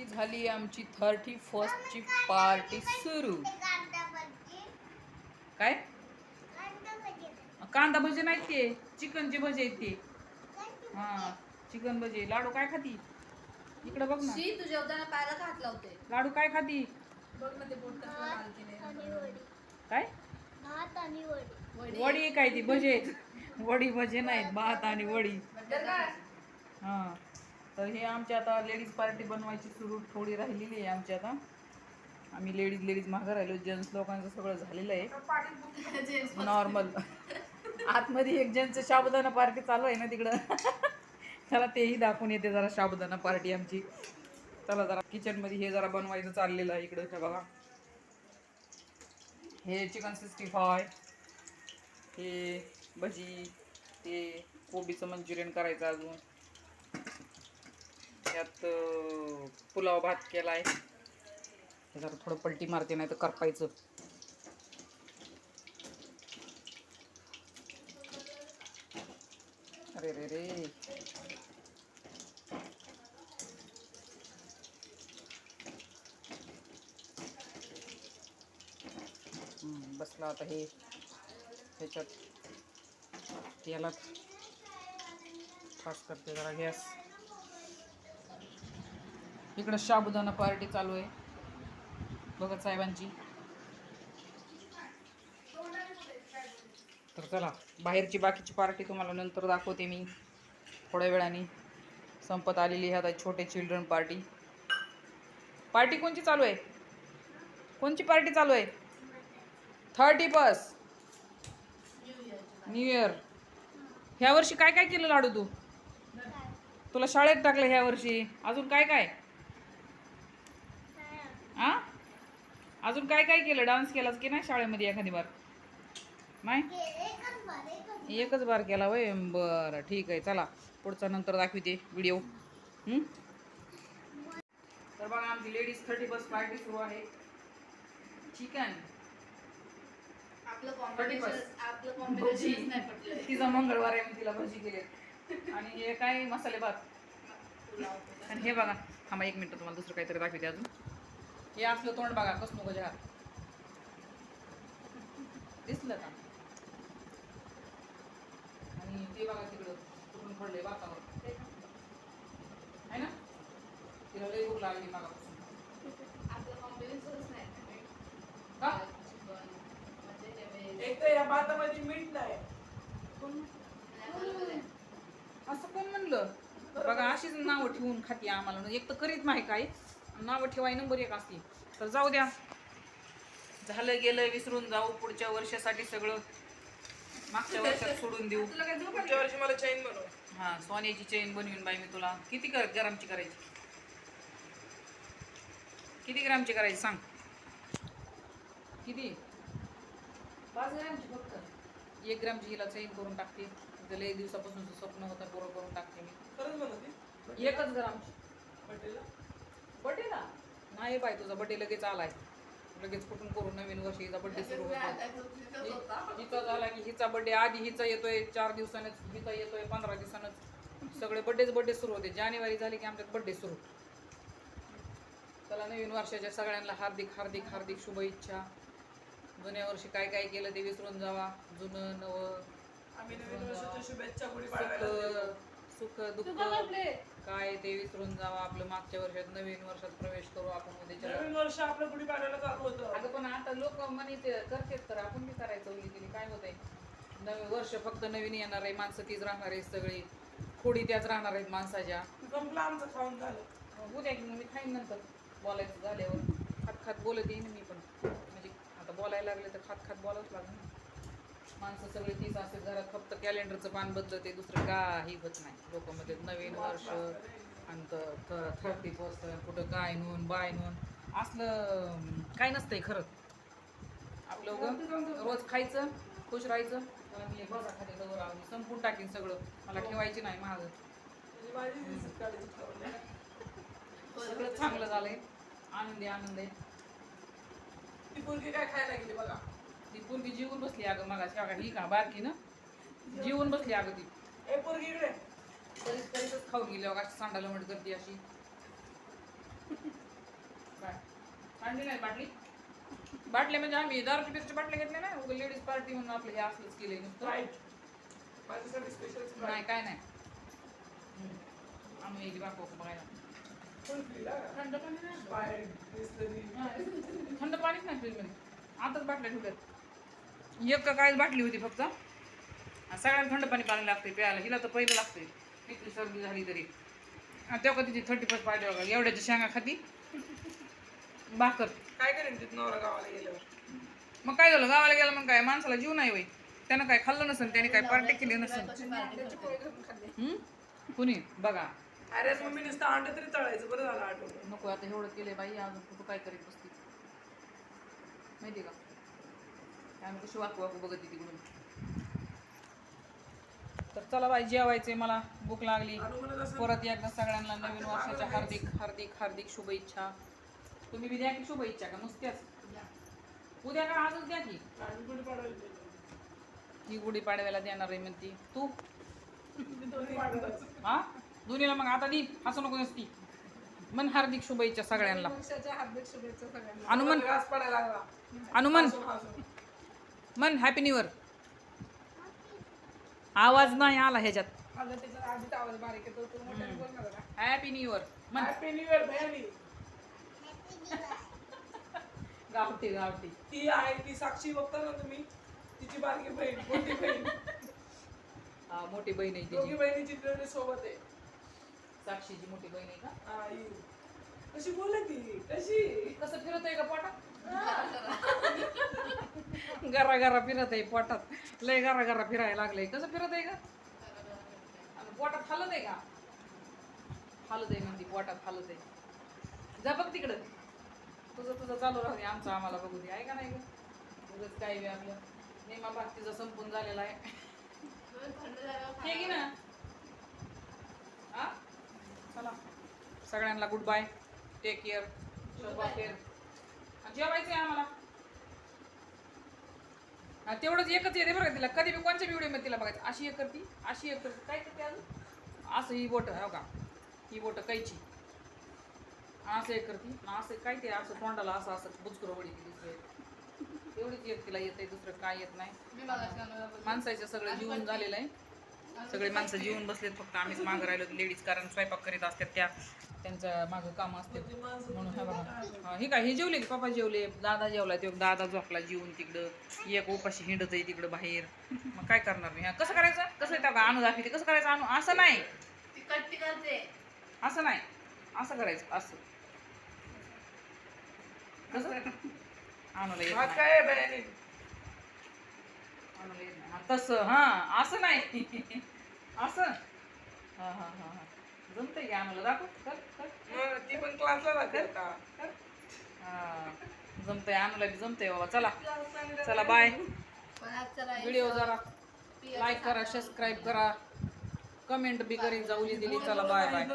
ही झाली आमची thirty फर्स्टची party सुरू. काय? कांदा भजे नाहीत ते चिकनचे भजे आहेत ते. हा चिकन भजे. लाडू काय खाती? इकडे बघ ना. शी तुझ्या उदाहरण पायाला हात लावते? लाडू काय खाती? बघ ना ते बोट कसं लाल केलंय. काय? भात आणि वडी. वडी. वडी काय ती? भजे. आहेत. वडी भजे नाहीत. भात आणि वडी. का? हा. तर हे आमची आता लेडीज पार्टी बनवायची सुरू थोडी राहिलेली आहे आमची आता. आम्ही लेडीज लेडीज मागं राहिलो. जेंट्स लोकांचं सगळं झालेलं आहे. नॉर्मल आतमध्ये एक जेंट्सचं साबुदाणा पार्टी चालू आहे ना तिकडं. त्याला तेही दाखवून येते जरा साबुदाणा पार्टी आमची. चला जरा किचनमध्ये हे जरा बनवायचं चाललेलं आहे इकडं. हे बघा. हे चिकन सिक्स्टी फाय हे भजी. ते कोबीचं मंचुरियन करायचं अजून. त्यात पुलाव भात केला आहे जरा थोडं पलटी मारते नाही तर करपायचं. अरे रे रे. बसला आता हे. त्याच्यात याला फास्ट करते जरा गॅस. इकडं शाबुदाना पार्टी चालू आहे. भगत साहेबांची. तर चला बाहेरची बाकीची पार्टी तुम्हाला नंतर दाखवते मी. थोड्या वेळाने संपत आलेली आहे आता छोटे चिल्ड्रन पार्टी पार्टी कोणची चालू आहे? कोणची पार्टी चालू आहे? थर्टी बस न्यू इयर ह्या वर्षी काय काय केलं लाडू तू? तुला शाळेत टाकलं ह्या वर्षी. अजून काय काय आ अजून काय काय केलं? डान्स केलास की नाही शाळेमध्ये एखादी बार? नाही? एकच बार केला वय बरं ठीक आहे. चला पुढचा नंतर दाखवते व्हिडिओ हं? तर बघा आमची लेडीज थर्टी बस पार्टी सुरू आहे. नाही पटलं. तिचा मंगळवार आहे मी तिला भजी केले. आणि हे काय? मसाले भात. आणि हे बघा थांबा एक मिनिट तुम्हाला दुसरं काहीतरी दाखवते अजून. हे आपलं तोंड बघा कसं नको हात दिसलं का? आणि ते बघा तिकडं कुठून पडले वातावरण आहे ना? तिला लई भूक लागली मागापासून. का? एक तर या भातामध्ये मीठ नाही. असं कोण म्हणलं बघा अशीच नावं ठेवून खाती आम्हाला. एक तर करीत नाही काय नावं ठेवाय नंबर एक असते तर जाऊ द्या. झालं गेलं विसरून जाऊ. पुढच्या वर्षासाठी सगळं मागच्या वर्षात सोडून देऊ. पुढच्या वर्षी मला चैन बनव. हा सोन्याची चेन बनवीन बाई मी तुला. किती कर ग्रामची करायची? किती ग्रामची करायची सांग? किती? पाच ग्रामची फक्त. एक ग्रामची हिला चेन करून टाकते. तिथं लई दिवसापासून स्वप्न होतं पूर्ण करून टाकते मी. एकच ग्रामची. बड्डेला बड्डेला नाही बाय तुझा बड्डे लगेच आलाय. लगेच कुठून करून नवीन वर्ष हिचा बड्डे सुरू होतो हि- हिचा झाला की हिचा बड्डे आधी हिचा येतोय चार दिवसानंच हिचा येतोय पंधरा दिवसानंच. सगळे बड्डेच बड्डे सुरू होते. जानेवारी झाले की आमच्यात बड्डे सुरू. चला नवीन वर्षाच्या सगळ्यांना हार्दिक हार्दिक हार्दिक शुभेच्छा. जुन्या वर्षी काय काय केलं ते विसरून जावा. जुनं नवं. आम्ही नवीन वर्षाच्या शुभेच्छा सुख दुःख. काय ते विसरून जावा आपलं मागच्या वर्षात नवीन वर्षात प्रवेश करू आपण उद्याच्या नवीन वर्ष आपलं गुढी पाडवायला चालू होतं. अगं पण आता लोक म्हणत करतेत तर आपण बी करायचं उली तिने काय होतंय? नवीन वर्ष फक्त नवीन येणार आहे माणसं तीच राहणार आहेत सगळी. खोडी त्याच राहणार आहेत माणसाच्या. संपलं आमचं खाऊन झालं. उद्या की मग मी खाईन नंतर. बोलायचं झाल्यावर. खात खात बोलत येईन मी पण. म्हणजे आता बोलायला लागले तर खात खात बोलावंच लागेल ना. माणसं सगळे तीच असतात घरात फक्त कॅलेंडरचं पान बदलत ते दुसरं काही होत नाही. लोक मध्ये नवीन वर्ष आणि थर्टी फर्स्ट कुठं काय नोन बाय नोन असलं काय नसतंय खरंच आपलं उगं रोज खायचं खुश राहायचं मी एक खाते दवर आम्ही संपून टाकीन सगळं. मला ठेवायची नाही माझं सगळं चांगलं झालंय. आनंदी आनंद. आहे ती पोरगी काय खायला गेली बघा. ती पूर्वी जीवन बसली अगं अगं ही का बारकी ना? जीवन बसली अगं ती. ए पोरगी इकडे. तरीच खाऊन गेली. अगं अशी सांडाला म्हट करते अशी. आणली नाही बाटली? बाटल्या म्हणजे आम्ही दारू पिरच्या बाटल्या घेतल्या नाही उगा लेडीज पार्टी म्हणून आपलं हे असलंच केलंय नुसतं. स्पेशल नाही काय नाही. आम्ही एक दाखवू बघायला? थंड पाणी नाही. थंड पाणीच नाही फ्रीजमध्ये आताच बाटल्या ठेवल्यात. एक का काय बाटली होती फक्त. आणि सगळ्यांना थंड पाणी पाणी लागते प्यायला. हिला तर पहिलं लागते किती सर्दी झाली तरी. तेव्हा तिची थर्टी फर्स्ट पार्टी बघा एवढ्याच्या शेंगा खाती. भाकर. काय करेन तिथं नवरा गावाला गेल्यावर? मग काय झालं? गावाला गेलं मग काय? माणसाला जीव नाही वय त्यानं काय खाल्लं नसेल त्याने काय पार्टी केली नसेल? कुणी? बघा. अरे मम्मी नुसतं अंड तरी तळायचं. बरं झालं आठवलं. नको आता एवढं केलंय बाई. अजून कुठं काय करीत बसते. माहिती का? आम्ही कशी वाकू वाकू बघत तिकडून तर चला बाई जेवायचे मला. भूक लागली. परत एकदा सगळ्यांना नवीन वर्षाच्या हार्दिक हार्दिक हार्दिक शुभेच्छा. तुम्ही बी द्या की शुभेच्छा का? नुसत्याच. उद्या का आजच द्या की? ही गुढी पाडव्याला देणार आहे म्हणती. तू. हा? दोन्हीला मग आता दी. असं नको नसती मन हार्दिक शुभेच्छा सगळ्यांना. वर्षाच्या हार्दिक शुभेच्छा सगळ्यांना. हनुमान. मन हॅपी न्यू इयर आवाज नाही आला ह्याच्यात. अगं आधीच आवाज बारीक येतो तू मोठ्याने बोल ना जरा. हॅपी न्यू इयर मन. हॅपी न्यू इयर गावठी गावठी. ती आहे ती साक्षी बघता ना तुम्ही तिची बारकी बहीण मोठी बहीण. हा, मोठी बहीण आहे दोघी तिची बहिणी चित्रले सोबत आहे. साक्षीची मोठी बहीण आहे का. कशी बोलत ती? कशी? कसं फिरत आहे का पोटात? गरा गरा फिरत आहे पोटात. लय गरा गरा फिरायला लागलंय. कसं फिरत आहे का? पोटात हलत आहे का? हलत आहे म्हणते पोटात हलत आहे. जा बघ तिकडं. तुझं तुझं चालू राहते आमचं आम्हाला बघू दे. आहे का नाही उगच काय बी आपलं. नेमा बाकीचं संपून झालेला आहे. हे की ना. चला. सगळ्यांना goodbye. Take care Shobha care जेवायचं आहे आम्हाला तेवढंच एकच येते बरं का तिला. कधी बी कोणत्या व्हिडिओमध्ये तिला बघायचं. अशी एक करती अशी एक करते. काय करते अजून? असं ही बोट हो का? ही बोट कैची. असं एक करती. असं काय ते असं तोंडाला असं असं बुचकुरं वडी दुसरं. एवढीच एक तिला येते दुसरं काय येत नाही. माणसाचं सगळं जीवन झालेलं आहे. सगळे माणसं जीवन बसलेत फक्त आम्हीच मागं राहिलो. लेडीज कारण स्वयंपाक करीत असतात त्या. त्यांचं मागं काम असते. म्हणून हा बघा. हा, काय हे जेवले की पप्पा जेवले? दादा जेवला ते दादा झोपला जीवन तिकडं. एक उपाशी हिंडत आहे तिकडं बाहेर. मग काय करणार मी? हा, कसं करायचं? कसं का आणू दाखवते. कसं करायचं? आणू? असं नाही. असं नाही. असं करायचं. असं. कसं? आणूला येत नाही. तसं. हा असं नाही. असं? हा हा हा हा. जमतंय की आणूला दाखव कर कर. मग ती पण क्लासला जाते आता. हा जमतंय. आणूला बी जमतंय बाबा. चला. चला बाय. व्हिडिओ जरा लाईक करा सबस्क्राईब करा. कमेंट बी करीत जाऊ दिली. चला बाय बाय.